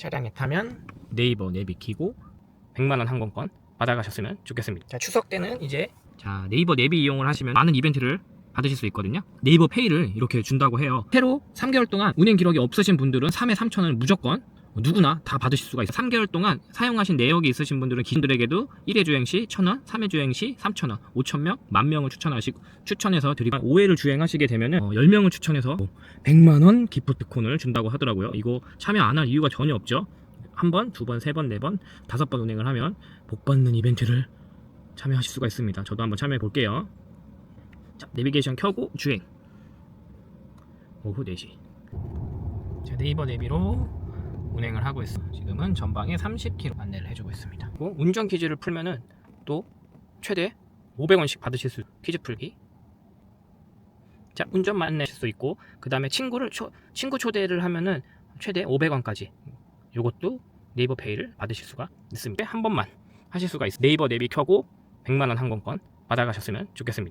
차량에 타면 네이버 내비 키고 100만원 항공권 받아가셨으면 좋겠습니다. 자 추석 때는 이제 자 네이버 내비 이용을 하시면 많은 이벤트를 받으실 수 있거든요 네이버 페이를 이렇게 준다고 해요 새로 3개월 동안 운행 기록이 없으신 분들은 3회 3천원을 무조건 누구나 다 받으실 수가 있어요 3개월 동안 사용하신 내역이 있으신 분들은 기준들에게도 1회 주행 시 1000원 3회 주행 시 3000원 5000명 만명을 추천하시고 추천해서 드리고 5회를 주행하시게 되면 은 10명을 추천해서 100만 원 기프트콘을 준다고 하더라고요 이거 참여 안 할 이유가 전혀 없죠 한 번, 두 번, 세 번, 네 번, 다섯 번 운행을 하면 복 받는 이벤트를 참여하실 수가 있습니다. 저도 한번 참여해 볼게요. 자, 내비게이션 켜고 주행. 오후 4시. 자, 네이버 내비로 운행을 하고 있어. 지금은 전방에 30km 안내를 해주고 있습니다. 그리고 운전 퀴즈를 풀면은 또 최대 500원씩 받으실 수 퀴즈 풀기. 자, 운전 만내실 수 있고 그 다음에 친구를 초, 친구 초대를 하면은 최대 500원까지. 요것도 네이버 페이를 받으실 수가 있습니다. 한 번만 하실 수가 있어요. 네이버 내비 켜고 100만 원 항공권 받아가셨으면 좋겠습니다.